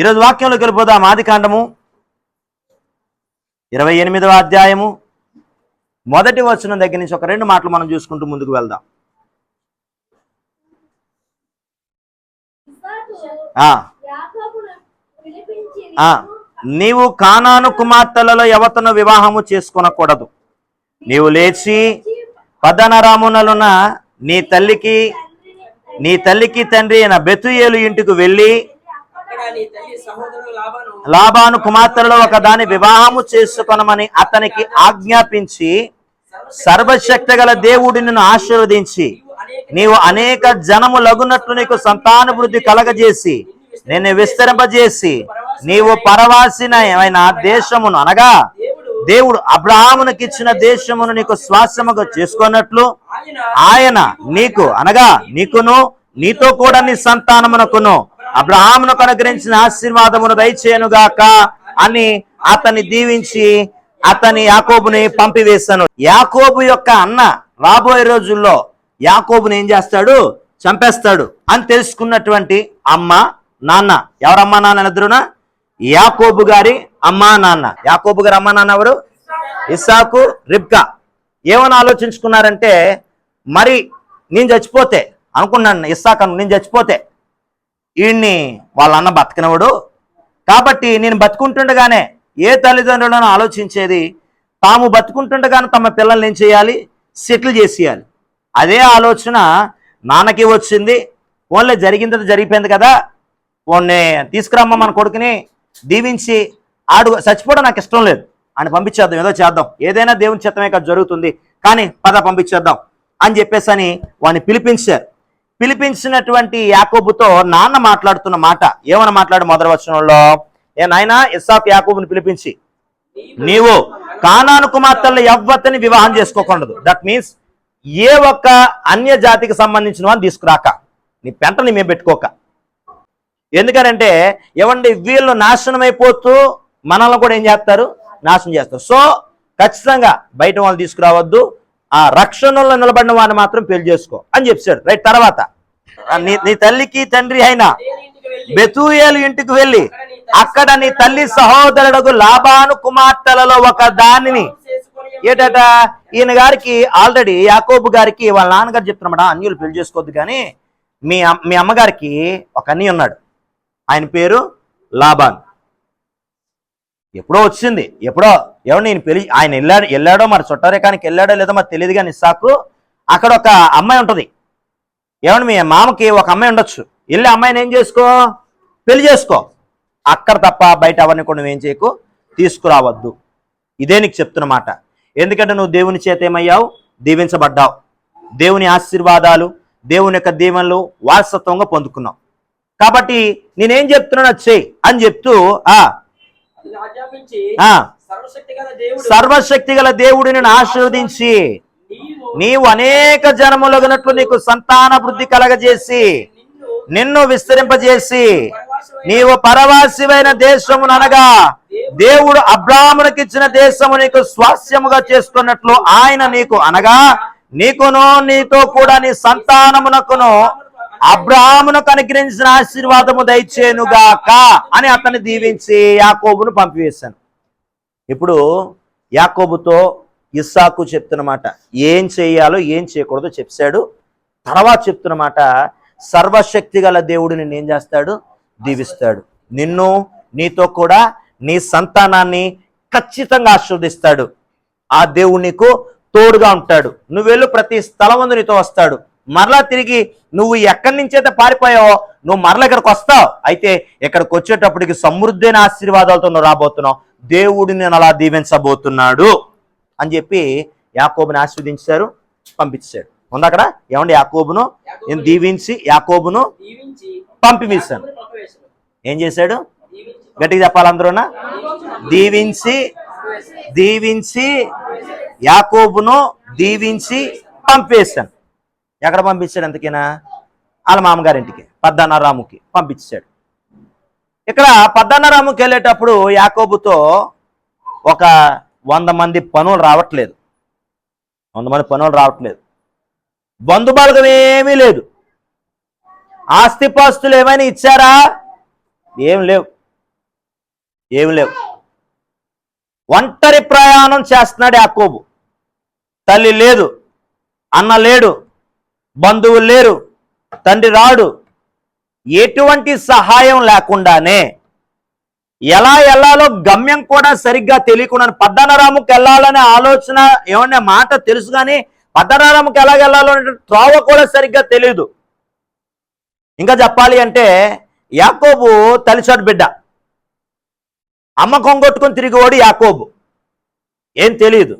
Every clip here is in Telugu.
ఈరోజు వాక్యంలోకి వెళ్ళిపోదాం. ఆది కాండము ఇరవై ఎనిమిదవ అధ్యాయము. మొదటి వచనం దగ్గర నుంచి ఒక రెండు మాటలు మనం చూసుకుంటూ ముందుకు వెళ్దాం. ఆ, ఆ, నీవు కానాను కుమార్తెలలో ఎవతను వివాహము చేసుకొనకూడదు. నీవు లేచి పదనరామునలున నీ తల్లికి నీ తల్లికి తండ్రి అయిన బెతుయేలు ఇంటికి వెళ్ళి లాభాను కుమార్తెలో ఒక దాని వివాహము చేసుకొనమని అతనికి ఆజ్ఞాపించి సర్వశక్తి గల దేవుడి నిన్ను ఆశీర్వదించి నీవు అనేక జనము లగునట్లు నీకు సంతానవృద్ధి కలగజేసి నిన్ను విస్తరింపజేసి నీవు పరవాసిన దేశమును అనగా దేవుడు అబ్రహామునికి ఇచ్చిన దేశమును నీకు స్వాస్యముగా చేసుకున్నట్లు ఆయన నీకు అనగా నీకును నీతో కూడా నీ సంతానమునకును అబ్రహామునకు అనుగ్రహించిన ఆశీర్వాదమును దయచేయనుగాక అని అతన్ని దీవించి అతని యాకోబుని పంపివేశాను. యాకోబు యొక్క అన్న రాబోయే రోజుల్లో యాకోబుని ఏం చేస్తాడు? చంపేస్తాడు అని తెలుసుకున్నటువంటి అమ్మ నాన్న. ఎవరమ్మా నాన్న ఇద్దరునా యాకోబు గారి అమ్మా నాన్న. యాకోబు గారి అమ్మా నాన్న ఎవరు? ఇసాకు రిబ్కా. ఏమని ఆలోచించుకున్నారంటే మరి నేను చచ్చిపోతే అనుకున్నాను ఇస్సాకను నేను చచ్చిపోతే వీడిని వాళ్ళ అన్న బతకనవడు. కాబట్టి నేను బతుకుంటుండగానే ఏ తల్లిదండ్రులను ఆలోచించేది? తాము బతుకుంటుండగానే తమ పిల్లల్ని ఏం చేయాలి? సెటిల్ చేసేయాలి. అదే ఆలోచన నాన్నకి వచ్చింది. ఓన్లీ జరిగింది జరిగిపోయింది కదా. ఓన్నే తీసుకురమ్మ మన కొడుకుని దీవించి ఆడు చచ్చిపోవడం నాకు ఇష్టం లేదు. అని పంపించేద్దాం ఏదో చేద్దాం. ఏదైనా దేవుని చిత్తమే కదా జరుగుతుంది. కానీ పద పంపించేద్దాం అని చెప్పేసి అని వాడిని పిలిపించారు. పిలిపించినటువంటి యాకోబుతో నాన్న మాట్లాడుతున్న మాట. ఏమని మాట్లాడు మొదటి వచనంలో? ఏ నాయన ఇస్సాఫ్ యాకోబుని పిలిపించి. నీవు కానాను కుమార్తెలు ఎవ్వతని వివాహం చేసుకోకూడదు. దట్ మీన్స్ ఏ ఒక్క అన్య జాతికి సంబంధించిన వాడిని తీసుకురాక. నీ పెంటని మేము పెట్టుకోక. ఎందుకనంటే ఏమండి వీళ్ళు నాశనం అయిపోతూ మనల్ని కూడా ఏం చేస్తారు? నాశనం చేస్తారు. సో ఖచ్చితంగా బయట వాళ్ళు తీసుకురావద్దు. ఆ రక్షణలో నిలబడిన వాడిని మాత్రం పెళ్ళి చేసుకో అని చెప్పాడు. రైట్ తర్వాత. నీ నీ తల్లికి తండ్రి అయినా ఇంటికి వెళ్ళి బెతూయేలు ఇంటికి వెళ్ళి అక్కడ నీ తల్లి సహోదరుడు లాభాను కుమార్తెలలో ఒక దానిని ఏటట? ఈయన గారికి ఆల్రెడీ యాకోబు గారికి వాళ్ళ నాన్నగారు చెప్తున్నమాట అన్యులు పెళ్ళి చేసుకోవద్దు కానీ మీ మీ అమ్మగారికి ఒక అన్నయ్య ఉన్నాడు. ఆయన పేరు లాభాను ఎప్పుడో వచ్చింది. ఎప్పుడో ఎవరు నేను పెళ్ళి ఆయన వెళ్ళాడు వెళ్ళాడో మరి చుట్టరేకానికి వెళ్ళాడో లేదో మరి తెలియదు కానీ ఇస్సాకు అక్కడ ఒక అమ్మాయి ఉంటుంది. ఏమండి మీ మామకి ఒక అమ్మాయి ఉండొచ్చు. వెళ్ళి అమ్మాయిని ఏం చేసుకో? పెళ్ళి చేసుకో. అక్కడ తప్ప బయట అవన్నీ కూడా నువ్వేం చేయకు. తీసుకురావద్దు. ఇదే నీకు చెప్తున్నమాట ఎందుకంటే నువ్వు దేవుని చేత ఏమయ్యావు? దీవించబడ్డావు. దేవుని ఆశీర్వాదాలు దేవుని యొక్క దీవెనలు వారసత్వంగా పొందుకున్నావు. కాబట్టి నేనేం చెప్తున్నాను అది చెయ్యి అని చెప్తూ ఆ సర్వశక్తి గల దేవుడిని ఆశీర్వదించి నీవు అనేక జనములగునట్లు నీకు సంతాన వృద్ధి కలగజేసి నిన్ను విస్తరింపజేసి నీవు పరవాసివైన దేశమును అనగా దేవుడు అబ్రాహ్మణునికి ఇచ్చిన దేశము నీకు స్వాస్యముగా చేసుకున్నట్లు ఆయన నీకు అనగా నీకును నీతో కూడా నీ సంతానమునకును అబ్రాహ్మణుకు అనుగ్రహించిన ఆశీర్వాదము దయచేనుగాక అని అతన్ని దీవించి యాకోబును పంపివేశాను. ఇప్పుడు యాకోబుతో ఇస్సాకు చెప్తున్నమాట ఏం చేయాలో ఏం చేయకూడదో చెప్పాడు. తర్వాత చెప్తున్నమాట సర్వశక్తి గల దేవుడు నిన్ను ఏం చేస్తాడు? దీవిస్తాడు. నిన్ను నీతో కూడా నీ సంతానాన్ని ఖచ్చితంగా ఆశీర్వదిస్తాడు. ఆ దేవుడు నీకు తోడుగా ఉంటాడు. నువ్వు వెళ్ళు ప్రతి స్థలం నీతో వస్తాడు. మరలా తిరిగి నువ్వు ఎక్కడి నుంచి అయితే పారిపోయావో నువ్వు మరలా ఇక్కడికి వస్తావు. అయితే ఇక్కడికి వచ్చేటప్పటికి సమృద్ధైన ఆశీర్వాదాలతో నువ్వు రాబోతున్నావు. దేవుడు నేను అలా దీవించబోతున్నాడు అని చెప్పి యాకోబుని ఆశీర్వదించారు పంపించాడు ఉంది అక్కడ? ఏమండి? యాకోబును? నేను దీవించి యాకోబును పంపివేశాను. ఏం చేశాడు? గట్టిగా చెప్పాలి అందరూనా? దీవించి దీవించి యాకోబును దీవించి పంపేశాను ఎక్కడ పంపించాడు ఎంతకైనా వాళ్ళ మామగారింటికి పద్దన్నరాముకి పంపించాడు. ఇక్కడ పద్దన్నరాముకి వెళ్ళేటప్పుడు యాకోబుతో ఒక వంద మంది పనులు రావట్లేదు. వంద మంది పనులు రావట్లేదు. బంధుబలగం ఏమీ లేదు. ఆస్తిపాస్తులు ఏమైనా ఇచ్చారా? ఏం లేవు. ఏమి లేవు. ఒంటరి ప్రయాణం చేస్తున్నాడు యాకోబు. తల్లి లేదు. అన్న లేడు. బంధువులు లేరు తండ్రి రాడు. ఎటువంటి సహాయం లేకుండానే ఎలా వెళ్ళాలో గమ్యం కూడా సరిగ్గా తెలియకుండా పద్దనరాముకి వెళ్ళాలనే ఆలోచన ఏమన్నా మాట తెలుసు కానీ పద్దనరాముకి ఎలా వెళ్ళాలో త్రోవ కూడా సరిగ్గా తెలియదు ఇంకా చెప్పాలి అంటే యాకోబు తలిచాడు బిడ్డ. అమ్మ తిరిగి తిరిగేవాడు యాకోబు. ఏం తెలియదు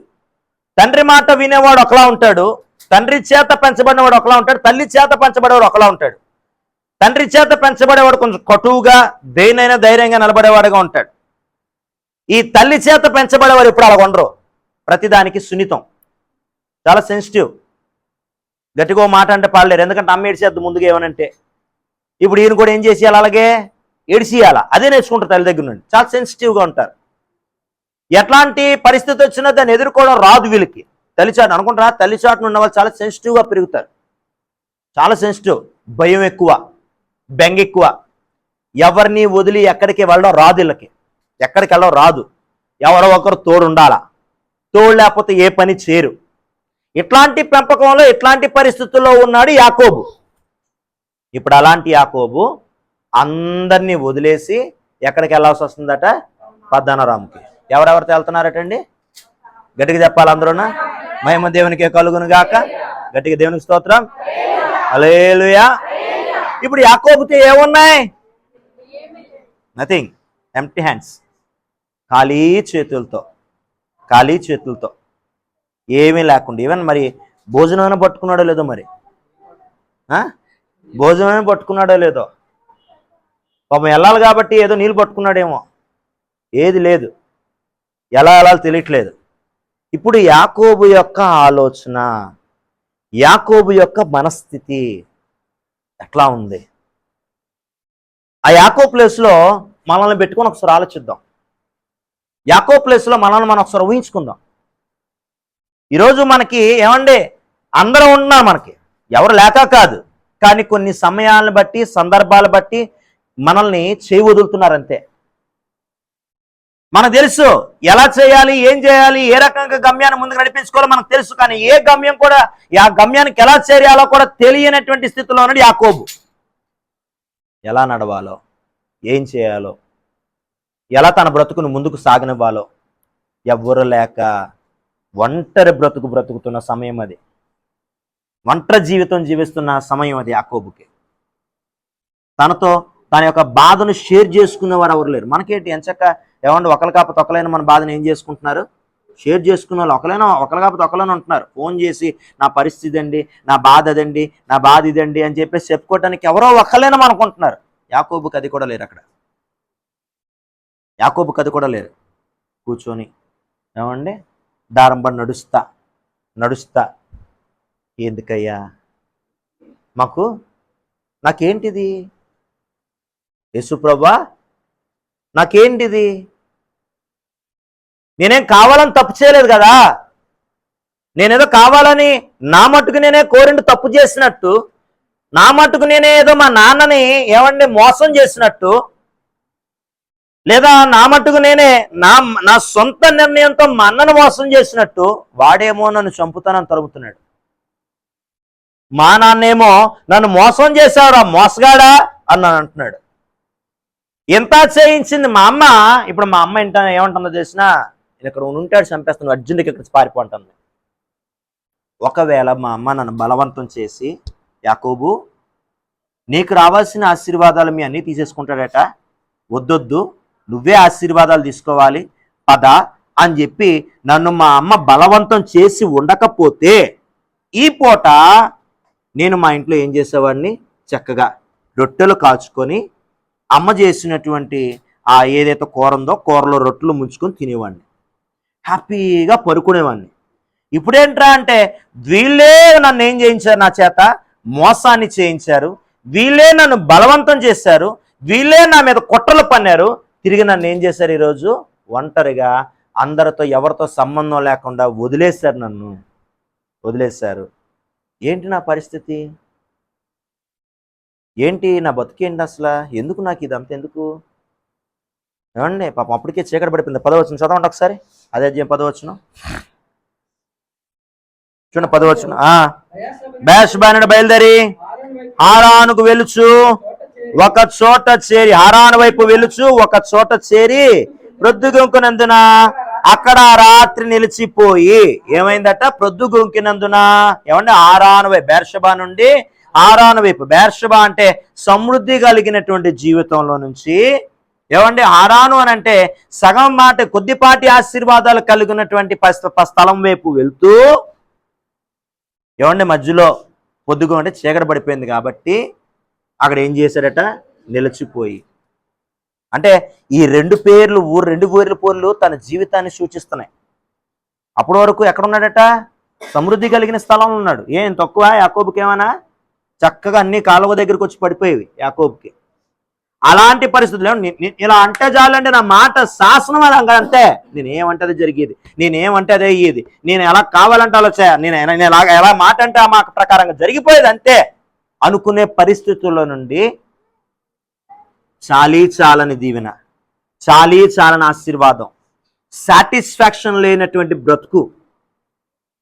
తండ్రి మాట వినేవాడు ఒకలా ఉంటాడు. తండ్రి చేత పెంచబడినవాడు ఒకలా ఉంటాడు తల్లి చేత పెంచబడేవాడు ఒకలా ఉంటాడు. తండ్రి చేత పెంచబడేవాడు కొంచెం కటువుగా దేనైనా ధైర్యంగా నిలబడేవాడుగా ఉంటాడు. ఈ తల్లి చేత పెంచబడేవాడు ఇప్పుడు అలా ఉండరు. ప్రతిదానికి సున్నితం. చాలా సెన్సిటివ్ గట్టిగా మాట అంటే పాడలేరు. ఎందుకంటే అమ్మ ఏడిచేద్దు ముందుగా ఏమనంటే ఇప్పుడు ఈయన కూడా ఏం చేసేయాలి అలాగే? ఏడిసియాలా అదే నేర్చుకుంటారు తల్లి దగ్గర నుండి. చాలా సెన్సిటివ్గా ఉంటారు. ఎట్లాంటి పరిస్థితి వచ్చినా దాన్ని ఎదుర్కోవడం రాదు వీళ్ళకి. తల్లిచాటు అనుకుంటారా? తల్లిచాటును ఉన్న వాళ్ళు చాలా సెన్సిటివ్గా పెరుగుతారు. చాలా సెన్సిటివ్ భయం ఎక్కువ. బెంగ ఎక్కువ. ఎవరిని వదిలి ఎక్కడికి వెళ్ళడం రాదు వీళ్ళకి. ఎక్కడికి వెళ్ళడం రాదు. ఎవరో ఒకరు తోడు ఉండాలా తోడు లేకపోతే ఏ పని చేయరు. ఇట్లాంటి పెంపకంలో ఇట్లాంటి పరిస్థితుల్లో ఉన్నాడు యాకోబు. ఇప్పుడు అలాంటి యాకోబు అందరినీ వదిలేసి ఎక్కడికి వెళ్ళాల్సి వస్తుందట? పద్దనరాముకి ఎవరెవరితో వెళ్తున్నారటండి? గట్టిగా చెప్పాలి అందరూనా? మహిమ దేవునికి కలుగును గాక గట్టిగా దేవునికి స్తోత్రం. అలేలుయా ఇప్పుడు యాకోబుతో ఏమున్నాయి? నథింగ్ ఎంటీ హ్యాండ్స్ ఖాళీ చేతులతో. ఖాళీ చేతులతో. ఏమీ లేకుండా. ఈవెన్ మరి భోజనమైనా పట్టుకున్నాడో లేదో మరి? ఆ? భోజనమైనా పట్టుకున్నాడో లేదో? పాపం వెళ్ళాలి కాబట్టి ఏదో నీళ్ళు పట్టుకున్నాడేమో. ఏది లేదు. ఎలా వెళ్ళాలో తెలియట్లేదు. ఇప్పుడు యాకోబు యొక్క ఆలోచన యాకోబు యొక్క మనస్థితి ఎట్లా ఉంది? ఆ యాకో ప్లేస్లో మనల్ని పెట్టుకొని ఒకసారి ఆలోచిద్దాం. యాకో ప్లేస్లో మనల్ని మనం ఒకసారి ఊహించుకుందాం. ఈరోజు మనకి ఏమండి? అందరం ఉన్నారు మనకి. ఎవరు లేక కాదు. కానీ కొన్ని సమయాలను బట్టి సందర్భాలు బట్టి మనల్ని చేయి వదులుతున్నారంతే మనకు తెలుసు ఎలా చేయాలి ఏం చేయాలి ఏ రకంగా గమ్యాన్ని ముందుకు నడిపించుకోవాలో మనకు తెలుసు కానీ ఏ గమ్యం కూడా ఆ గమ్యానికి ఎలా చేయాలో కూడా తెలియనటువంటి స్థితిలో ఉన్నాడు యాకోబు. ఎలా నడవాలో ఏం చేయాలో ఎలా తన బ్రతుకును ముందుకు సాగనివ్వాలో ఎవ్వరు లేక ఒంటరి బ్రతుకు బ్రతుకుతున్న సమయం అది. ఒంటరి జీవితం జీవిస్తున్న సమయం అది యాకోబుకి. తనతో తన యొక్క బాధను షేర్ చేసుకునేవారు ఎవరు లేరు. మనకేంటి ఎంచక్క ఏమంటే ఒకరి కాప తొక్కలైన మన బాధను ఏం చేసుకుంటున్నారు? షేర్ చేసుకున్న వాళ్ళు ఒకలైనా ఒకరు కాకపోతే ఒకలైనా ఉంటున్నారు. ఫోన్ చేసి నా పరిస్థితి అండి నా బాధ అదండి నా బాధ ఇదండి అని చెప్పేసి చెప్పుకోవడానికి ఎవరో ఒకరైనా మనకుంటున్నారు యాకోబుకి అది కూడా లేరు అక్కడ. యాకోబుకి అది కూడా లేరు. కూర్చొని ఏమండి? దారంబం నడుస్తా నడుస్తా. ఎందుకయ్యా? మాకు నాకేంటిది? యేసుప్రభా నాకేంటిది? నేనేం కావాలని తప్పు చేయలేదు కదా? నేనేదో కావాలని నా మట్టుకు నేనే కోరిండు తప్పు చేసినట్టు నా మట్టుకు నేనే ఏదో మా నాన్నని ఏమండి మోసం చేసినట్టు లేదా నా మట్టుకు నేనే నా నా సొంత నిర్ణయంతో మా అన్నను మోసం చేసినట్టు వాడేమో నన్ను చంపుతానని తరుముతున్నాడు మా నాన్నేమో నన్ను మోసం చేశావురా మోసగాడా అని అంటున్నాడు. ఎంత చేయించింది మా అమ్మ ఇప్పుడు మా అమ్మ ఏంట ఏమంటుందో చేసినా ఇక్కడ ఉంటాడు చంపేస్తాను అర్జునుడికి ఇక్కడ పారిపోంటుంది ఒకవేళ మా అమ్మ నన్ను బలవంతం చేసి యాకోబు నీకు రావాల్సిన ఆశీర్వాదాలు మీ అన్నీ తీసేసుకుంటాడట. వద్దొద్దు నువ్వే ఆశీర్వాదాలు తీసుకోవాలి. పద అని చెప్పి నన్ను మా అమ్మ బలవంతం చేసి ఉండకపోతే ఈ పూట నేను మా ఇంట్లో ఏం చేసేవాడిని? చక్కగా రొట్టెలు కాల్చుకొని అమ్మ చేసినటువంటి ఆ ఏదైతే కూర ఉందో కూరలో రొట్టెలు ముంచుకొని తినేవాడిని. హ్యాపీగా పరుకునేవాడిని ఇప్పుడేంట్రా అంటే వీళ్ళే నన్ను ఏం చేయించారు నా చేత? మోసాన్ని చేయించారు. వీళ్ళే నన్ను బలవంతం చేశారు. వీళ్ళే నా మీద కుట్రలు పన్నారు. తిరిగి నన్ను ఏం చేశారు ఈరోజు? ఒంటరిగా అందరితో ఎవరితో సంబంధం లేకుండా వదిలేశారు నన్ను. వదిలేశారు. ఏంటి నా పరిస్థితి? ఏంటి నా బతుకేంటి అసలు? ఎందుకు నాకు ఇదంతా ఎందుకు? ఏమండి పాపం అప్పటికే చీకటి పడిపోయింది. పదవచ్చును చదవండి ఒకసారి. అదే అధ్యాయం పదవచ్చును. చూడండి పదవచ్చును. ఆ. బేషబానుడు బయలుదేరి. హారానుకు వెలుచు ఒక చోట చేరి. హారాను వైపు వెలుచు ఒక చోట చేరి. ప్రొద్దుగుంకునందున అక్కడ రాత్రి నిలిచిపోయి. ఏమైందట? ప్రొద్దుగుంకినందున. ఏమంటే ఆరాను వైపు బేర్షబా నుండి ఆరాను వైపు. బేర్షబా అంటే సమృద్ధి కలిగినటువంటి జీవితంలో నుంచి ఏమండి హారాను అని అంటే సగం మాట కొద్దిపాటి ఆశీర్వాదాలు కలిగినటువంటి స్థలం వైపు వెళ్తూ ఏమండి మధ్యలో పొద్దుగా అంటే చీకటి పడిపోయింది కాబట్టి అక్కడ ఏం చేశాడట? నిలిచిపోయి. అంటే ఈ రెండు పేర్లు ఊరు రెండు ఊర్ల పేర్లు తన జీవితాన్ని సూచిస్తున్నాయి. అప్పటి వరకు ఎక్కడ ఉన్నాడట? సమృద్ధి కలిగిన స్థలంలో ఉన్నాడు. ఏం తక్కువ? యాకోబుకి ఏమైనా చక్కగా అన్ని కాలువ దగ్గరికి వచ్చి పడిపోయేవి యాకోబుకి. అలాంటి పరిస్థితులు ఇలా అంటే చాలంటే నా మాట శాసనం అది అంతే. నేను అది జరిగేది? నేను ఏమంటే అదే అయ్యేది? నేను ఎలా కావాలంటే అలా చేయ నేను ఎలా- నేను ఎలా ఎలా మాట అంటే ఆ మాట ప్రకారంగా జరిగిపోయేది అంతే. అనుకునే పరిస్థితుల్లో నుండి చాలీ చాలని దీవెన చాలీ చాలని ఆశీర్వాదం సాటిస్ఫాక్షన్ లేనటువంటి బ్రతుకు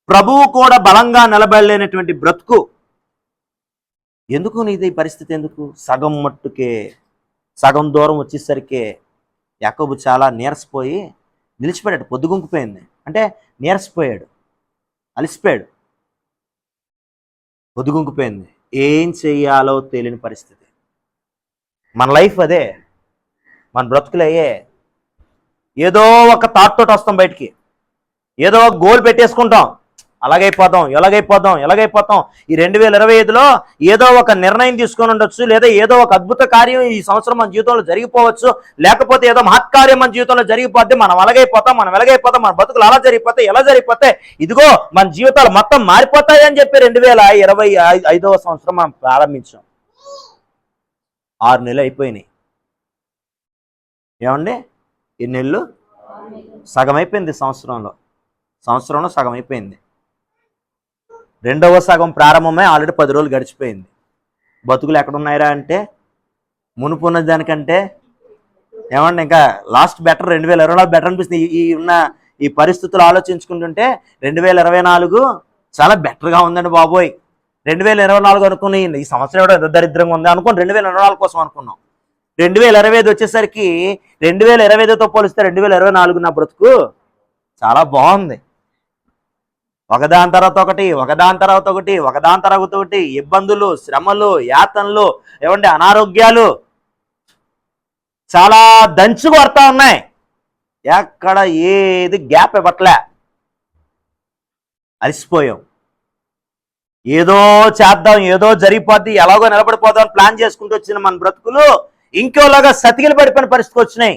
ప్రభువు కూడా బలంగా నిలబడలేనటువంటి బ్రతుకు. ఎందుకు నీది పరిస్థితి? ఎందుకు? సగం మట్టుకే సగం దూరం వచ్చేసరికి యాకోబు చాలా నీరసిపోయి నిలిచిపోయాడు పొద్దుగుంకిపోయింది. అంటే నీరసిపోయాడు అలిసిపోయాడు. పొద్దుగుంకిపోయింది. ఏం చెయ్యాలో తెలియని పరిస్థితి. మన లైఫ్ అదే. మన బ్రతుకులయ్యే ఏదో ఒక థాట్ తోటి వస్తాం బయటికి. ఏదో ఒక గోల్ పెట్టేసుకుంటాం. అలాగైపోదాం ఎలాగైపోదాం ఎలాగైపోతాం ఈ రెండు వేల ఇరవై ఐదులో ఏదో ఒక నిర్ణయం తీసుకొని ఉండొచ్చు లేదా ఏదో ఒక అద్భుత కార్యం ఈ సంవత్సరం మన జీవితంలో జరిగిపోవచ్చు లేకపోతే ఏదో మహత్కార్యం మన జీవితంలో జరిగిపోద్ది మనం అలాగైపోతాం మనం ఎలాగైపోతాం మన బతుకులు అలా జరిగిపోతే ఎలా జరిగిపోతే ఇదిగో మన జీవితాలు మొత్తం మారిపోతాయి అని చెప్పి రెండు వేల ఇరవై ఐదవ సంవత్సరం మనం ప్రారంభించాం. ఆరు నెలలు అయిపోయినాయి. ఏమండి? ఎన్ని నెలలు? సగం అయిపోయింది సంవత్సరంలో. సంవత్సరంలో సగం అయిపోయింది రెండవ సగం ప్రారంభమై ఆల్రెడీ పది రోజులు గడిచిపోయింది. బతుకులు ఎక్కడున్నాయరా అంటే మునుపు ఉన్న దానికంటే ఏమంటే ఇంకా లాస్ట్ బెటర్ రెండు వేల ఇరవై నాలుగు బెటర్ అనిపిస్తుంది. ఈ- ఉన్న ఈ పరిస్థితులు ఆలోచించుకుంటుంటే రెండు వేల ఇరవై నాలుగు చాలా బెటర్గా ఉందండి బాబోయ్. రెండు వేల ఇరవై నాలుగు అనుకుని ఈ సంవత్సరం కూడా ఏదో దరిద్రంగా ఉంది అనుకుని రెండు వేల ఇరవై నాలుగు కోసం అనుకున్నాం. రెండు వేల ఇరవై ఐదు వచ్చేసరికి రెండు వేల ఇరవై ఐదుతో పోలిస్తే రెండు వేల ఇరవై నాలుగు నా బ్రతుకు చాలా బాగుంది. ఒకదాని తర్వాత ఒకటి ఒకదాని తర్వాత ఒకటి ఒకదాని తర్వాత ఒకటి ఇబ్బందులు శ్రమలు యాతనలు ఏమంటే అనారోగ్యాలు చాలా దంచు కొడతా ఉన్నాయి. ఎక్కడ ఏది గ్యాప్ ఇవ్వట్లే. అలసిపోయాం. ఏదో చేద్దాం ఏదో జరిగిపోద్ది ఎలాగో నిలబడిపోదాం ప్లాన్ చేసుకుంటూ వచ్చిన మన బ్రతుకులు ఇంకోలాగా సతికిలు పడిపోయిన పరిస్థితికి వచ్చినాయి.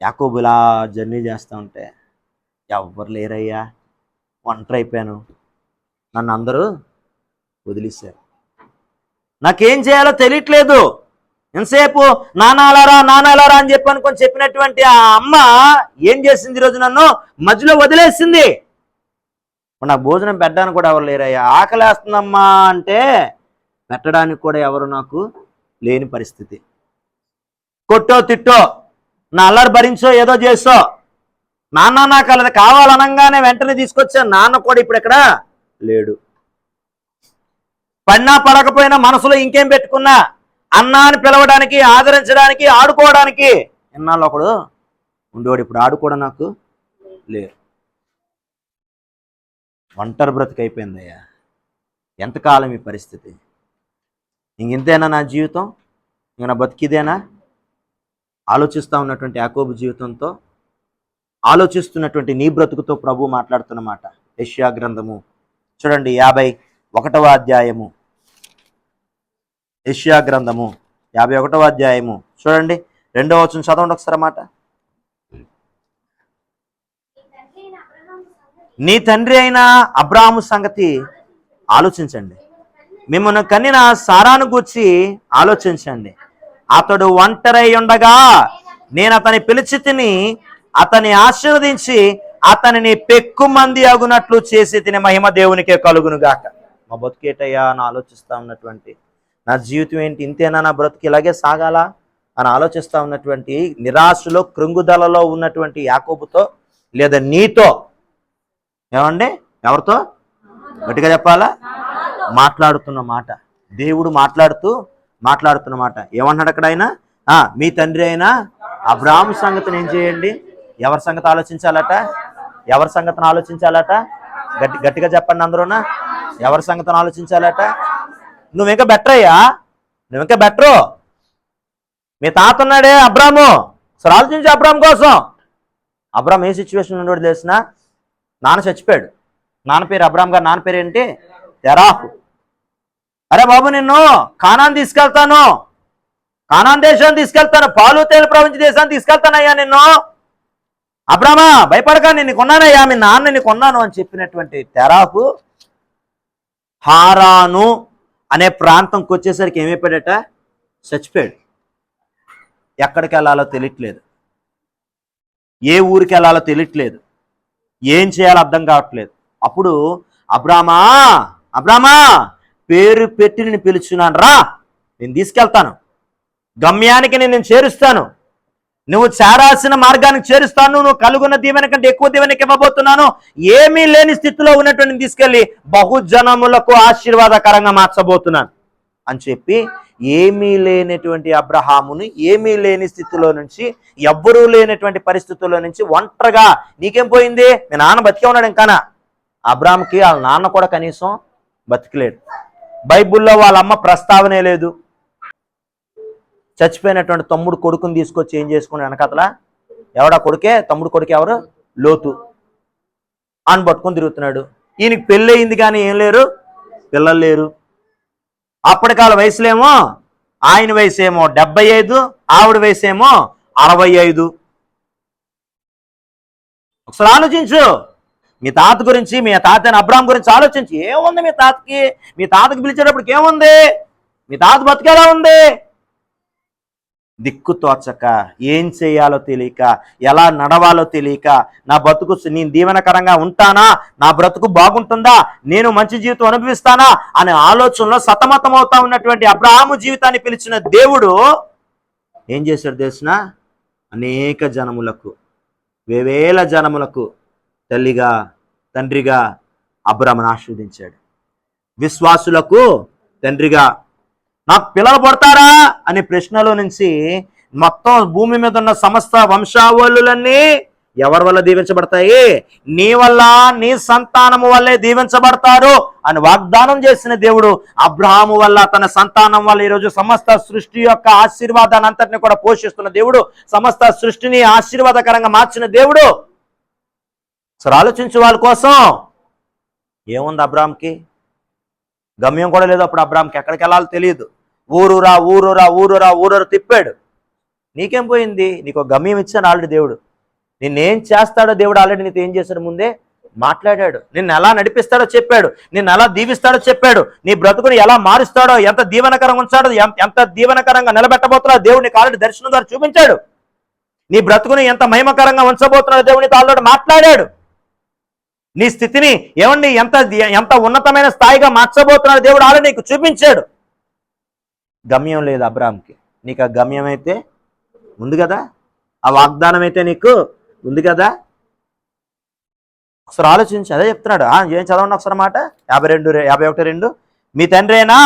యాకోబులా జర్నీ చేస్తూ ఉంటే ఎవ్వరు లేరయ్యా. ఒంటరి అయిపోయాను. నన్ను అందరూ వదిలేశారు. నాకేం చేయాలో తెలియట్లేదు. ఎంతసేపు నానాలారా నానాలారా అని చెప్పి అనుకొని చెప్పినటువంటి ఆ అమ్మ ఏం చేసింది ఈరోజు నన్ను? మధ్యలో వదిలేసింది. నాకు భోజనం పెట్టడానికి కూడా ఎవరు లేరయ్యా. ఆకలేస్తుందమ్మా అంటే పెట్టడానికి కూడా ఎవరు నాకు లేని పరిస్థితి. కొట్టో తిట్టో నా అల్లరి భరించో ఏదో చేసో. నాన్న నాకు అలా కావాలనంగానే వెంటనే తీసుకొచ్చాను నాన్న కూడా ఇప్పుడు ఇక్కడ లేడు. పడినా పడకపోయినా మనసులో ఇంకేం పెట్టుకున్నా అన్నాన్ని పిలవడానికి ఆదరించడానికి ఆడుకోవడానికి ఎన్నాళ్ళు ఒకడు ఉండేవాడు ఇప్పుడు ఆడు కూడా నాకు లేరు. ఒంటరి బ్రతికైపోయిందయ్యా ఎంతకాలం ఈ పరిస్థితి? ఇంకెంతేనా నా జీవితం? ఇంక నా బతికిదేనా? ఆలోచిస్తూ ఉన్నటువంటి యాకోబు జీవితంతో ఆలోచిస్తున్నటువంటి నీ బ్రతుకుతో ప్రభు మాట్లాడుతున్నమాట. యష్యా గ్రంథము. చూడండి యాభై ఒకటవ అధ్యాయము. యష్యా గ్రంథము. యాభై ఒకటవ అధ్యాయము. చూడండి రెండవ వచ్చిన చదవండి ఒకసారి మాట. నీ తండ్రి అయిన అబ్రాహము సంగతి ఆలోచించండి. మిమ్మల్ని కన్నిన సారాను గూర్చి ఆలోచించండి. అతడు ఒంటరై ఉండగా నేను అతని పిలిచి తిని అతని ఆశీర్వదించి అతనిని పెక్కు మంది అగునట్లు చేసి తినే మహిమ దేవునికే కలుగునుగాక. మా బతుకేటయ్యా అని ఆలోచిస్తా ఉన్నటువంటి నా జీవితం ఏంటి? ఇంతేనా? నా బ్రతుకు ఇలాగే సాగాలా? అని ఆలోచిస్తా ఉన్నటువంటి నిరాశలో కృంగుదలలో ఉన్నటువంటి యాకోబుతో లేదా నీతో? ఏమండి? ఎవరితో? గట్టిగా చెప్పాలా? మాట్లాడుతున్న మాట. దేవుడు మాట్లాడుతూ మాట్లాడుతున్న మాట. ఏమన్నాడు అక్కడ ఆయన మీ తండ్రి అయినా? అబ్రాహం సంగతిని ఏం చేయండి? ఎవరి సంగతి ఆలోచించాలట? ఎవరి సంగతిని ఆలోచించాలట? గట్టి గట్టిగా చెప్పండి అందరూనా? ఎవరి సంగతిని ఆలోచించాలట? నువ్వు ఇంకా బెటర్ అయ్యా? నువ్వు ఇంకా బెటరు మీ తాత ఉన్నాడే అబ్రాము? అసలు ఆలోచించు అబ్రామ్ కోసం. అబ్రామ్ ఏ సిచ్యువేషన్ ఉండేవాడు తెలిసిన నాన్న చచ్చిపోయాడు. నాన్న పేరు అబ్రామ్ గారు. నాన్న పేరు ఏంటి? తెరాఫ్ అరే బాబు నిన్ను కానాన్ తీసుకెళ్తాను. కానాన్ దేశాన్ని తీసుకెళ్తాను. పాలు తేలు ప్రపంచ దేశాన్ని తీసుకెళ్తానయ్యా నిన్ను. అబ్రామా భయపడక నేను కొన్నానయ్యా మీ నాన్న నిన్ను కొన్నాను అని చెప్పినటువంటి తెరాకు హారాను అనే ప్రాంతంకి వచ్చేసరికి ఏమైపోయాడట? చచ్చిపోయాడు. ఎక్కడికి వెళ్ళాలో తెలియట్లేదు. ఏ ఊరికి వెళ్ళాలో తెలియట్లేదు. ఏం చేయాలో అర్థం కావట్లేదు. అప్పుడు అబ్రామా అబ్రామా పేరు పెట్టి నేను పిలుచున్నాను రా. నేను తీసుకెళ్తాను. గమ్యానికి నేను నేను చేరుస్తాను. నువ్వు చేరాల్సిన మార్గానికి చేరుస్తాను నువ్వు కలుగున్న దీవెన కంటే ఎక్కువ దీవెనకి ఇవ్వబోతున్నాను. ఏమీ లేని స్థితిలో ఉన్నటువంటి తీసుకెళ్ళి బహుజనములకు ఆశీర్వాదకరంగా మార్చబోతున్నాను. అని చెప్పి ఏమీ లేనటువంటి అబ్రహాముని ఏమీ లేని స్థితిలో నుంచి ఎవ్వరూ లేనటువంటి పరిస్థితుల్లో నుంచి ఒంటరిగా నీకేం పోయింది? మీ నాన్న బతికే ఉన్నాడు ఇంకానా? అబ్రామ్కి వాళ్ళ నాన్న కూడా కనీసం బతికలేడు. బైబిల్లో వాళ్ళ అమ్మ ప్రస్తావనే లేదు. చచ్చిపోయినటువంటి తమ్ముడు కొడుకుని తీసుకొచ్చి ఏం చేసుకుని వెనకతల? ఎవడా కొడుకే? తమ్ముడు కొడుకు ఎవరు? లోతు. అని పట్టుకొని తిరుగుతున్నాడు. ఈయనకి పెళ్ళి అయింది కానీ ఏం లేరు? పిల్లలు లేరు. అప్పటికాల వయసులేమో? ఆయన వయసు ఏమో డెబ్బై ఐదు ఆవిడ వయసు ఏమో అరవై ఐదు. ఒకసారి ఆలోచించు. మీ తాత గురించి మీ తాత అబ్రామ్ గురించి ఆలోచించి. ఏముంది మీ తాతకి? మీ తాతకి పిలిచేటప్పటికి ఏముంది? మీ తాత బతికేలా ఉంది? దిక్కు తోచక ఏం చేయాలో తెలియక ఎలా నడవాలో తెలియక నా బతుకు నేను దీవెనకరంగా ఉంటానా? నా బ్రతుకు బాగుంటుందా? నేను మంచి జీవితం అనుభవిస్తానా? అనే ఆలోచనలో సతమతం అవుతా ఉన్నటువంటి అబ్రహాము జీవితాన్ని పిలిచిన దేవుడు ఏం చేశాడు తెలిసిన? అనేక జనములకు వేవేల జనములకు తల్లిగా తండ్రిగా అబ్రాహ్మను ఆస్వాదించాడు విశ్వాసులకు తండ్రిగా నాకు పిల్లలు పడతారా అనే ప్రశ్నలో నుంచి మొత్తం భూమి మీద ఉన్న సమస్త వంశావళులన్నీ ఎవరి వల్ల దీవించబడతాయి? నీ వల్ల నీ సంతానము వల్లే దీవించబడతారు అని వాగ్దానం చేసిన దేవుడు అబ్రహాము వల్ల తన సంతానం వల్ల ఈరోజు సమస్త సృష్టి యొక్క ఆశీర్వాదాన్ని అంతటిని కూడా పోషిస్తున్న దేవుడు సమస్త సృష్టిని ఆశీర్వాదకరంగా మార్చిన దేవుడు. సరే ఆలోచించు వాళ్ళ కోసం. ఏముంది అబ్రామ్కి గమ్యం కూడా లేదు అప్పుడు అబ్రామ్కి ఎక్కడికి వెళ్ళాలో తెలియదు. ఊరురా ఊరురా ఊరురా ఊరూరా తిప్పాడు. నీకేం పోయింది? నీకు గమ్యం ఇచ్చాను ఆల్రెడీ దేవుడు. నిన్నేం చేస్తాడో దేవుడు ఆల్రెడీ నీతో ఏం చేశాడు ముందే మాట్లాడాడు. నిన్ను ఎలా నడిపిస్తాడో చెప్పాడు. నిన్ను ఎలా దీవిస్తాడో చెప్పాడు. నీ బ్రతుకుని ఎలా మారుస్తాడో ఎంత దీవనకరంగా ఉంచాడో ఎంత దీవనకరంగా నిలబెట్టబోతున్నాడో దేవుడు నీకు ఆల్రెడీ దర్శనం ద్వారా చూపించాడు. నీ బ్రతుకుని ఎంత మహిమకరంగా ఉంచబోతున్నాడో దేవుని ఆల్రెడీ మాట్లాడాడు. నీ స్థితిని ఏమండి ఎంత ఎంత ఉన్నతమైన స్థాయిగా మార్చబోతున్నాడు దేవుడు ఆల్రెడీ నీకు చూపించాడు. గమ్యం లేదు అబ్రామ్కి నీకు ఆ గమ్యం అయితే ఉంది కదా? ఆ వాగ్దానం అయితే నీకు ఉంది కదా? ఒకసారి ఆలోచించి అదే చెప్తున్నాడు. ఏం చదవండి ఒకసారి మాట? యాభై రెండు యాభై ఒకటి రెండు. మీ తండ్రేనా?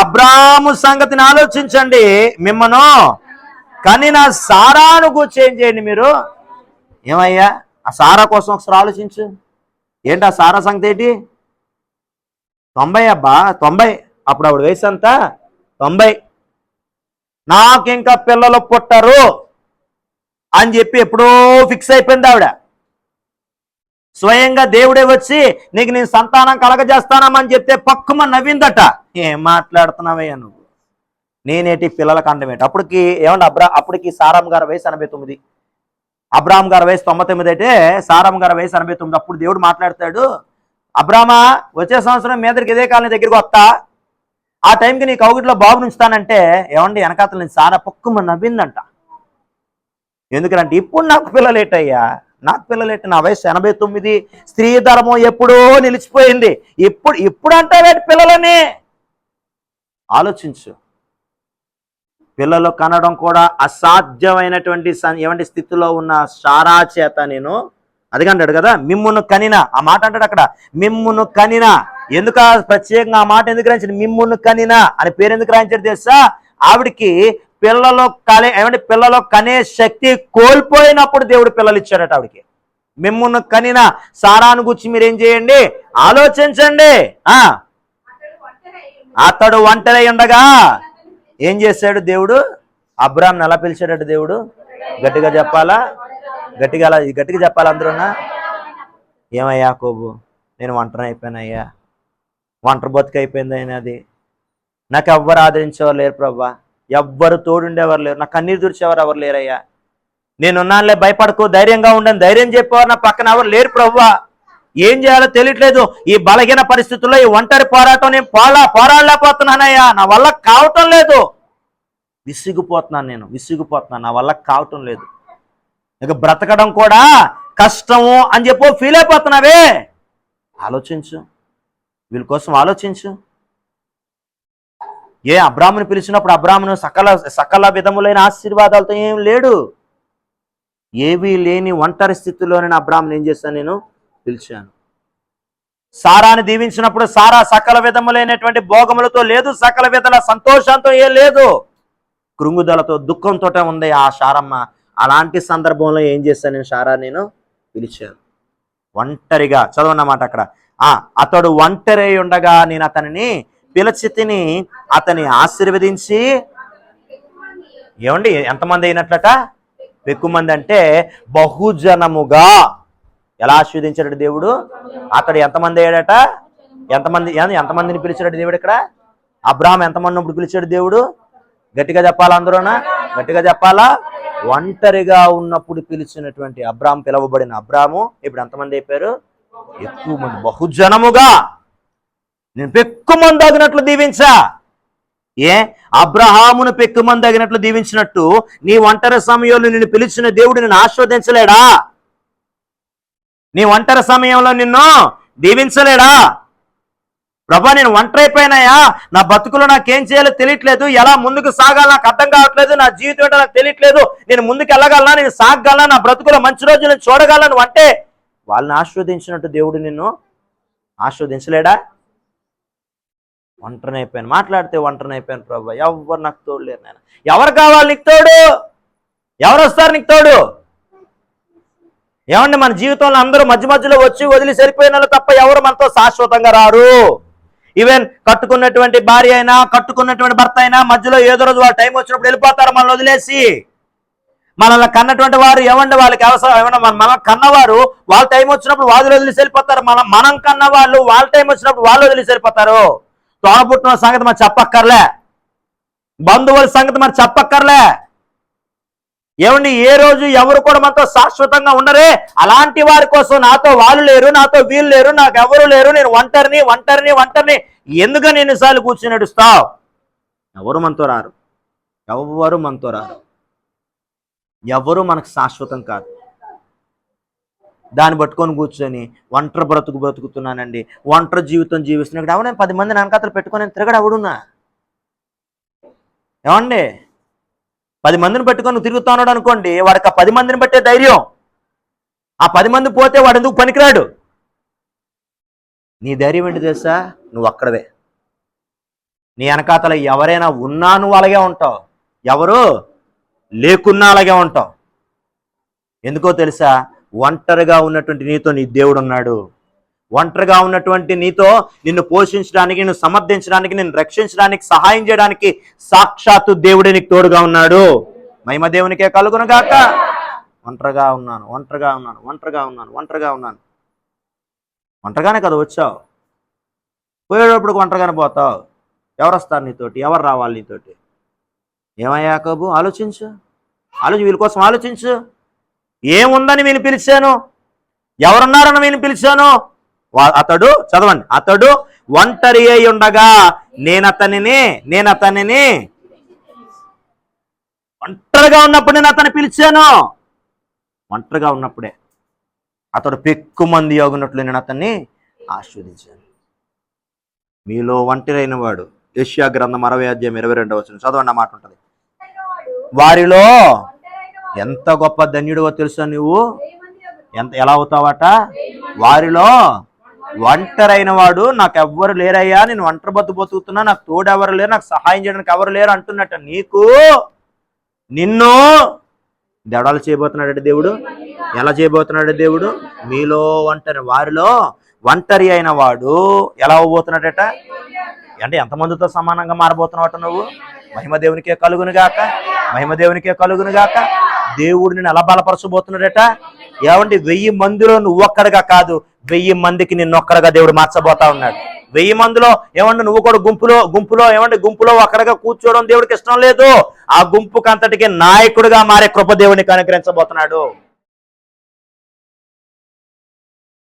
అబ్రాము సంగతిని ఆలోచించండి. మిమ్మను కానీ నా సారాను కూర్చి ఏం చేయండి మీరు. ఏమయ్యా? ఆ సారా కోసం ఒకసారి ఆలోచించు. ఏంటి ఆ సారా సంగతి ఏంటి? తొంభై అబ్బా తొంభై. అప్పుడు ఆవిడ వయసు అంతా తొంభై. నాకింకా పిల్లలు పుట్టరు అని చెప్పి ఎప్పుడో ఫిక్స్ అయిపోయింది ఆవిడ. స్వయంగా దేవుడే వచ్చి నీకు నేను సంతానం కలగజేస్తానమని చెప్తే పక్కుమ నవ్విందట. ఏం మాట్లాడుతున్నావయ్యా నువ్వు? నేనేటి పిల్లలకు అండమేంటి అప్పటికి ఏమండి అబ్రా అప్పటికి సారాం గారి వయసు ఎనభై తొమ్మిది. అబ్రామ్ గారి వయసు తొంభై తొమ్మిది అయితే సారాం గారి వయసు ఎనభై తొమ్మిది. అప్పుడు దేవుడు మాట్లాడతాడు అబ్రామా వచ్చే సంవత్సరం మీదరికి ఇదే కాలం దగ్గరికి వస్తా. ఆ టైంకి నీ కౌగిట్లో బాబు ఉంచుతానంటే ఏమండి వెనకాతల నుంచి సారా పొక్కుమ నవ్విందంట. ఎందుకంటే ఇప్పుడు నాకు పిల్లలేటయ్యా నాకు పిల్లలేట నా వయసు ఎనభై తొమ్మిది స్త్రీ ధర్మం ఎప్పుడో నిలిచిపోయింది. ఇప్పుడు ఇప్పుడు అంటావేటి పిల్లలని? ఆలోచించు. పిల్లలు కనడం కూడా అసాధ్యమైనటువంటి ఏమంటి ఏమంటే స్థితిలో ఉన్న సారా చేత నేను అదిగంటాడు కదా మిమ్మును కనిన ఆ మాట అంటాడు అక్కడ మిమ్మును కనినా. ఎందుకు ప్రత్యేకంగా ఆ మాట ఎందుకు రాయించాడు? మిమ్మును కనినా అని పేరు ఎందుకు రాయించాడు తెలుసా? ఆవిడికి పిల్లలు కలే ఏమంటే పిల్లలు కనే శక్తి కోల్పోయినప్పుడు దేవుడు పిల్లలు ఇచ్చాడట ఆవిడికి. మిమ్మును కనిన సారాను గురించి మీరు ఏం చేయండి? ఆలోచించండి. అతడు ఒంటరి ఉండగా ఏం చేశాడు దేవుడు? అబ్రామ్ ఎలా పిలిచాడట దేవుడు? గట్టిగా చెప్పాలా? గట్టిగా అలా గట్టిగా చెప్పాలా అందరూనా ఏమయ్యా కోబు నేను ఒంటరి అయిపోయానయ్యా. ఒంటరి బతుకైపోయింది ఆయన అది. నాకు ఎవ్వరు ఆదరించేవారు లేరు ప్రభా ఎవ్వరు తోడుండేవారు లేరు. నాకు కన్నీరు తుడిచేవారు ఎవరు లేరయ్యా. నేనున్నానులే భయపడకు ధైర్యంగా ఉండను ధైర్యం చెప్పేవారు నా పక్కన ఎవరు లేరు ప్రవ్వా. ఏం చేయాలో తెలియట్లేదు. ఈ బలహీన పరిస్థితుల్లో ఈ ఒంటరి పోరాటం నేను పోలా పోరాడలేకపోతున్నానయ్యా. నా వల్ల కావటం లేదు. విసిగిపోతున్నాను నేను విసిగిపోతున్నాను. నా వల్ల కావటం లేదు. ఇక బ్రతకడం కూడా కష్టము అని చెప్పి ఫీల్ అయిపోతున్నావే. ఆలోచించు. వీళ్ళ కోసం ఆలోచించు. ఏ అబ్రాహ్మను పిలిచినప్పుడు అబ్రాహ్మను సకల సకల విధములైన ఆశీర్వాదాలతో ఏం లేడు. ఏవీ లేని ఒంటరి స్థితిలోనే నా ఏం చేశాను నేను? పిలిచాను. సారాని దీవించినప్పుడు సారా సకల విధములైనటువంటి భోగములతో లేదు సకల విధల సంతోషంతో ఏం లేదు. కృంగుదలతో దుఃఖంతో ఉంది ఆ సారమ్మ. అలాంటి సందర్భంలో ఏం చేశాను నేను? సారా నేను పిలిచాను. ఒంటరిగా చదవన్నమాట అక్కడ. అతడు ఒంటరి ఉండగా నేను అతనిని పిలిచి తిని అతని ఆశీర్వదించి ఏమండి ఎంతమంది అయినట్లట? ఎక్కువ మంది అంటే బహుజనముగా. ఎలా ఆశీర్వదించాడు దేవుడు? అతడు ఎంతమంది అయ్యాడట? ఎంతమంది ఎంతమందిని పిలిచాడు దేవుడు ఇక్కడ? అబ్రాహం ఎంతమంది ఇప్పుడు పిలిచాడు దేవుడు? గట్టిగా చెప్పాలా అందరూనా? గట్టిగా చెప్పాలా? ఒంటరిగా ఉన్నప్పుడు పిలిచినటువంటి అబ్రాహం పిలవబడిన అబ్రాము ఇప్పుడు ఎంతమంది అయిపోయారు? ఎక్కువ మంది బహుజనముగా నేను పెక్కు మంది దీవించా. ఏ? అబ్రహామును పెక్కు మంది దీవించినట్టు నీ ఒంటరి సమయంలో నిన్ను పిలిచిన దేవుడు నిన్ను ఆస్వాదించలేడా నీ ఒంటరి సమయంలో నిన్ను దీవించలేడా? ప్రభా నేను ఒంటరైపోయినాయా? నా బతుకులో నాకేం చేయాలో తెలియట్లేదు. ఎలా ముందుకు సాగాలి నాకు అర్థం కావట్లేదు. నా జీవితం ఏంటో నాకు తెలియట్లేదు. నేను ముందుకు వెళ్ళగలనా? నేను సాగగలనా? నా బ్రతుకులో మంచి రోజులు చూడగలను అంటే వాళ్ళని ఆశీర్వదించినట్టు దేవుడు నిన్ను ఆస్వాదించలేడా ఒంటరిని అయిపోయాను. మాట్లాడితే ఒంటరిని అయిపోయాను ప్రభా. ఎవరు నాకు తోడు లేరు నేను ఎవరు కావాలి నీకు తోడు? ఎవరు వస్తారు నీకు తోడు? ఏమండి మన జీవితంలో అందరూ మధ్య మధ్యలో వచ్చి వదిలి సరిపోయిన తప్ప ఎవరు మనతో శాశ్వతంగా రారు? ఈవెన్ కట్టుకున్నటువంటి భార్య అయినా కట్టుకున్నటువంటి భర్త అయినా మధ్యలో ఏదో రోజు వాళ్ళ టైం వచ్చినప్పుడు వెళ్ళిపోతారు మనల్ని వదిలేసి. మనల్ని కన్నటువంటి వారు ఏమండి? వాళ్ళకి అవసరం ఏమన్నా మన మనం కన్నవారు వాళ్ళ టైం వచ్చినప్పుడు వాళ్ళు వదిలేసి వెళ్ళిపోతారు. మనం మనం కన్న వాళ్ళు వాళ్ళ టైం వచ్చినప్పుడు వాళ్ళు వదిలేసి వెళ్ళిపోతారు. తోడబుట్టిన సంగతి మనం చెప్పక్కర్లే. బంధువుల సంగతి మరి చెప్పక్కర్లే. ఏమండి? ఏ రోజు ఎవరు కూడా మనతో శాశ్వతంగా ఉండరే. అలాంటి వారి కోసం నాతో వాళ్ళు లేరు నాతో వీళ్ళు లేరు నాకు ఎవరు లేరు. నేను ఒంటరిని ఒంటరిని ఒంటరిని. ఎందుకని ఎన్నిసార్లు కూర్చుని నడుస్తావు ఎవరు మనతో రారు? ఎవరు మనతో రారు? ఎవరు మనకు శాశ్వతం కాదు. దాన్ని పట్టుకొని కూర్చొని ఒంటరి బ్రతుకు బ్రతుకుతున్నానండి. ఒంటరి జీవితం జీవిస్తున్నాడు అవునే పది మంది వెనకాతలు పెట్టుకొని తిరగడు ఎవడున్నా? ఏమండి? పది మందిని పెట్టుకొని నువ్వు తిరుగుతా ఉన్నాడు అనుకోండి వాడికి ఆ పది మందిని బట్టే ధైర్యం. ఆ పది మంది పోతే వాడు ఎందుకు పనికిరాడు? నీ ధైర్యం ఏంటి తెలుసా? నువ్వు అక్కడవే. నీ వెనకాతల ఎవరైనా ఉన్నా నువ్వు అలాగే ఉంటావు. ఎవరు? లేకున్నా అలాగే ఉంటావు ఎందుకో తెలుసా? ఒంటరిగా ఉన్నటువంటి నీతో నీ దేవుడు ఉన్నాడు. ఒంటరిగా ఉన్నటువంటి నీతో నిన్ను పోషించడానికి నిన్ను సమర్థించడానికి నిన్ను రక్షించడానికి సహాయం చేయడానికి సాక్షాత్తు దేవుడే నీకు తోడుగా ఉన్నాడు. మహిమ దేవునికే కలుగును ఒంటరిగా ఉన్నాను ఒంటరిగా ఉన్నాను ఒంటరిగా ఉన్నాను ఒంటరిగా ఉన్నాను. ఒంటరిగానే కదా వచ్చావు? పోయేటప్పుడు ఒంటరిగానే పోతావు. ఎవరు వస్తారు నీతోటి? ఎవరు రావాలి నీతోటి? ఏమయ్యా కబు ఆలోచించు. ఆలోచి వీళ్ళ కోసం ఆలోచించు. ఏముందని వీళ్ళు పిలిచాను? ఎవరున్నారని వీళ్ళు పిలిచాను? వా- అతడు చదవండి. అతడు ఒంటరి అయి ఉండగా నేను అతనిని నేను అతనిని ఒంటరిగా ఉన్నప్పుడు నేను అతను పిలిచాను. ఒంటరిగా ఉన్నప్పుడే అతడు పెక్కు మంది యోగున్నట్లు నేను అతన్ని ఆస్వాదించాను. మీలో ఒంటరి అయిన వాడు ఏషియా గ్రంథం అరవై అధ్యాయం ఇరవై రెండవ వచ్చిన చదవండి మాట ఉంటుంది. వారిలో ఎంత గొప్ప ధన్యుడివో తెలుసా నువ్వు? ఎంత ఎలా అవుతావట? వారిలో ఒంటరైన వాడు నాకు ఎవ్వరు లేరయ్యా నేను ఒంటరి బతు బతుకుతున్నా నాకు తోడు ఎవరు లేరు నాకు సహాయం చేయడానికి ఎవరు లేరు అంటున్నట్ట నీకు. నిన్ను దడాలు చేయబోతున్నాడు దేవుడు. ఎలా చేయబోతున్నాడు దేవుడు? మీలో ఒంటరి వారిలో ఒంటరి అయిన వాడు ఎలా అవ్వబోతున్నాడట? అంటే ఎంతమందితో సమానంగా మారబోతున్నావట నువ్వు? మహిమ దేవునికే కలుగునుగాక. మహిమ దేవునికే కలుగునుగాక. దేవుడు నిన్ను ఎలా బలపరచబోతున్నాడట? ఏమండి వెయ్యి మందిలో నువ్వు ఒక్కడిగా కాదు వెయ్యి మందికి నిన్నొక్కడిగా దేవుడు మార్చబోతా ఉన్నాడు. వెయ్యి మందిలో ఏమంటే నువ్వు కూడా గుంపులో గుంపులో ఏమంటే గుంపులో ఒక్కడిగా కూర్చోవడం దేవుడికి ఇష్టం లేదు. ఆ గుంపుకి అంతటికి నాయకుడిగా మారే కృప దేవునికి అనుగ్రహించబోతున్నాడు.